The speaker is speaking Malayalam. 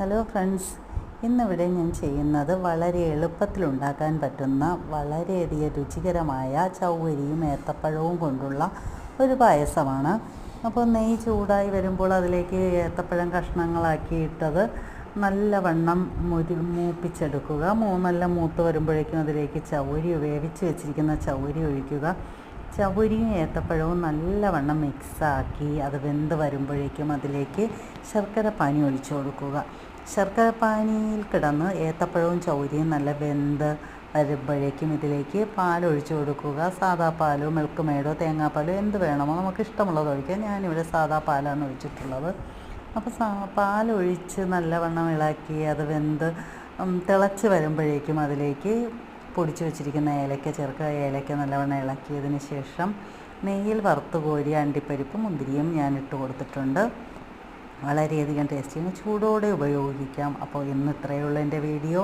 ഹലോ ഫ്രണ്ട്സ് ഇന്നിവിടെ ഞാൻ ചെയ്യുന്നത് വളരെ എളുപ്പത്തിൽ ഉണ്ടാക്കാൻ പറ്റുന്ന വളരെയധികം രുചികരമായ ചൗവരിയും ഏത്തപ്പഴവും കൊണ്ടുള്ള ഒരു പായസമാണ്. അപ്പോൾ നെയ്യ് ചൂടായി വരുമ്പോൾ അതിലേക്ക് ഏത്തപ്പഴം കഷ്ണങ്ങളാക്കി ഇട്ടത് നല്ലവണ്ണം മുരി മൂപ്പിച്ചെടുക്കുക. മൂന്നല്ല നല്ല മൂത്ത് വരുമ്പോഴേക്കും അതിലേക്ക് ചൗരി വേവിച്ച് വെച്ചിരിക്കുന്ന ചൗരി ഒഴിക്കുക. ചവരിയും ഏത്തപ്പഴവും നല്ലവണ്ണം മിക്സാക്കി അത് വെന്ത് വരുമ്പോഴേക്കും അതിലേക്ക് ശർക്കര പാനി ഒഴിച്ചു കൊടുക്കുക. ശർക്കര പാനിയിൽ കിടന്ന് ഏത്തപ്പഴവും ചൗരിയും നല്ല വെന്ത് വരുമ്പോഴേക്കും ഇതിലേക്ക് പാൽ ഒഴിച്ചു കൊടുക്കുക. സാദാ പാലോ മിൽക്ക് മെയ്ഡോ തേങ്ങാപ്പാലോ എന്ത് വേണമോ നമുക്ക് ഇഷ്ടമുള്ളത് ഒഴിക്കാം. ഞാനിവിടെ സാദാ പാലാണ് ഒഴിച്ചിട്ടുള്ളത്. അപ്പോൾ സാ പാലൊഴിച്ച് നല്ലവണ്ണം ഇളക്കി അത് വെന്ത് തിളച്ച് വരുമ്പോഴേക്കും അതിലേക്ക് പൊടിച്ചു വെച്ചിരിക്കുന്ന ഏലക്ക ചേർക്കുക ഏലക്ക നല്ലവണ്ണം ഇളക്കിയതിന് ശേഷം നെയ്യിൽ വറുത്ത് കോരിയ അണ്ടിപ്പരിപ്പും മുന്തിരിയും ഞാൻ ഇട്ട് കൊടുത്തിട്ടുണ്ട്. വളരെയധികം ടേസ്റ്റിയാണ് ചൂടോടെ ഉപയോഗിക്കാം. അപ്പോൾ ഇന്ന് ഇത്രയേ ഉള്ളൂ എന്റെ വീഡിയോ.